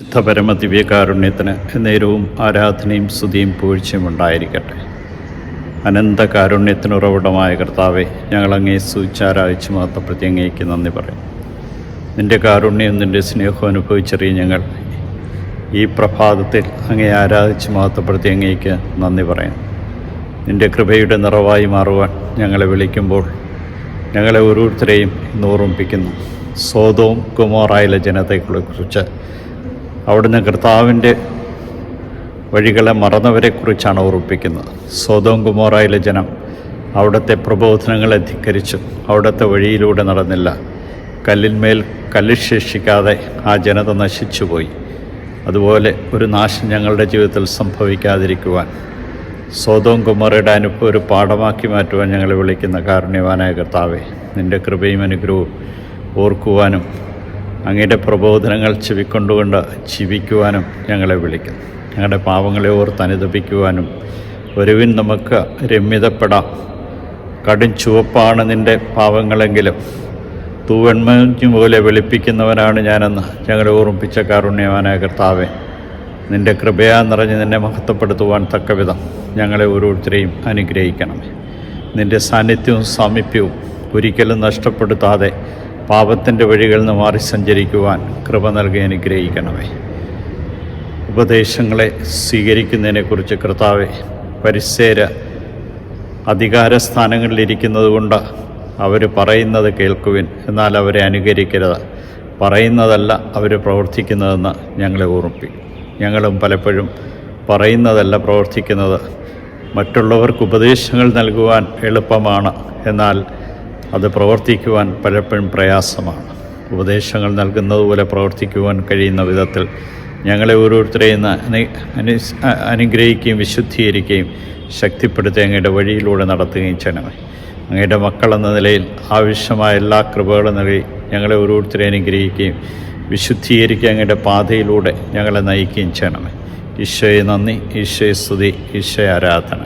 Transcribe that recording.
ശുദ്ധ പരമ ദിവ്യകാരുണ്യത്തിന് നേരവും ആരാധനയും സ്തുതിയും പൂഴ്ചയും ഉണ്ടായിരിക്കട്ടെ. അനന്ത കാരുണ്യത്തിന് ഉറവിടമായ കർത്താവെ ഞങ്ങളങ്ങേ സൂചാരാഴ്ച മാത്രപ്രതി അങ്ങേക്ക് നന്ദി പറയും. നിന്റെ കാരുണ്യം നിന്റെ സ്നേഹം അനുഭവിച്ചറിയ ഞങ്ങൾ ഈ പ്രഭാതത്തിൽ അങ്ങേ ആരാധിച്ച് മാത്രപ്രതി അങ്ങേക്ക് നന്ദി പറയാം. നിന്റെ കൃപയുടെ നിറവായി മാറുവാൻ ഞങ്ങളെ വിളിക്കുമ്പോൾ ഞങ്ങളെ ഓരോരുത്തരെയും ഇന്ന് ഓർമ്മിപ്പിക്കുന്നു. സ്വതവും കുമാറായിലെ ജനതയെക്കുറിച്ച് അവിടുന്ന് കർത്താവിന്റെ വഴികളെ മറന്നവരെക്കുറിച്ചാണ് ഓർമ്മിപ്പിക്കുന്നത്. സ്വതവും കുമാറായിലെ ജനം അവിടുത്തെ പ്രബോധനങ്ങളെ ധിക്കരിച്ചു. അവിടുത്തെ വഴിയിലൂടെ നടന്നില്ല. കല്ലിന്മേൽ കല്ല് ശേഷിക്കാതെ ആ ജനത നശിച്ചുപോയി. അതുപോലെ ഒരു നാശം ഞങ്ങളുടെ ജീവിതത്തിൽ സംഭവിക്കാതിരിക്കുവാൻ. സ്വതവും കുമാറയുടെ അനുഭവം ഒരു പാഠമാക്കി മാറ്റുവാൻ ഞങ്ങളെ വിളിക്കുന്ന കാരുണ്യവാനായ കർത്താവെ നിന്റെ കൃപയും അനുഗ്രഹവും ഓർക്കുവാനും അങ്ങയുടെ പ്രബോധനങ്ങൾ ചെവിക്കൊണ്ടുകൊണ്ട് ജീവിക്കുവാനും ഞങ്ങളെ വിളിക്കുന്നു ഞങ്ങളുടെ പാവങ്ങളെ ഓർത്ത് അനുദപിക്കുവാനും ഒരുവിൻ നമുക്ക് രമ്യതപ്പെടാം. കടും ചുവപ്പാണ് നിന്റെ പാവങ്ങളെങ്കിലും തൂവെൺമഞ്ഞു പോലെ വെളുപ്പിക്കുന്നവനാണ് ഞാനെന്ന് ഞങ്ങളെ ഓർമ്മിപ്പിച്ച കാരുണ്യവാനായ കർത്താവെ. നിന്റെ കൃപയാ നിറഞ്ഞ് നിന്നെ മഹത്വപ്പെടുത്തുവാൻ തക്കവിധം ഞങ്ങളെ ഓരോരുത്തരെയും അനുഗ്രഹിക്കണമേ. നിന്റെ സാന്നിധ്യവും സാമീപ്യവും ഒരിക്കലും നഷ്ടപ്പെടുത്താതെ പാപത്തിന്റെ വഴികളിൽ നിന്ന് മാറി സഞ്ചരിക്കുവാൻ കൃപ നൽകി അനുഗ്രഹിക്കണമേ. ഉപദേശങ്ങളെ സ്വീകരിക്കുന്നതിനെക്കുറിച്ച് കർത്താവെ പരിസേര അധികാര സ്ഥാനങ്ങളിലിരിക്കുന്നത് കൊണ്ട് അവർ പറയുന്നത് കേൾക്കുവിൻ. എന്നാൽ അവരെ അനുകരിക്കരുത്. പറയുന്നതല്ല അവർ പ്രവർത്തിക്കുന്നതെന്ന് ഞങ്ങളെ ഓർമ്മിപ്പിക്കും. ഞങ്ങളും പലപ്പോഴും പറയുന്നതല്ല പ്രവർത്തിക്കുന്നത്. മറ്റുള്ളവർക്ക് ഉപദേശങ്ങൾ നൽകുവാൻ എളുപ്പമാണ്. എന്നാൽ അത് പ്രവർത്തിക്കുവാൻ പലപ്പോഴും പ്രയാസമാണ്. ഉപദേശങ്ങൾ നൽകുന്നതുപോലെ പ്രവർത്തിക്കുവാൻ കഴിയുന്ന വിധത്തിൽ ഞങ്ങളെ ഓരോരുത്തരെയും അനു അനു അനുഗ്രഹിക്കുകയും വിശുദ്ധീകരിക്കുകയും ശക്തിപ്പെടുത്തി അങ്ങയുടെ വഴിയിലൂടെ നടത്തുകയും ചെയ്യണമേ. അങ്ങയുടെ മക്കളെന്ന നിലയിൽ ആവശ്യമായ എല്ലാ കൃപകളും നൽകി ഞങ്ങളെ ഓരോരുത്തരെയും അനുഗ്രഹിക്കുകയും വിശുദ്ധീകരിക്കുക അങ്ങയുടെ പാതയിലൂടെ ഞങ്ങളെ നയിക്കുകയും ചെയ്യണമേ. ഈശോയെ നന്ദി ഈശോയെ സ്തുതി ഈശോയെ ആരാധന.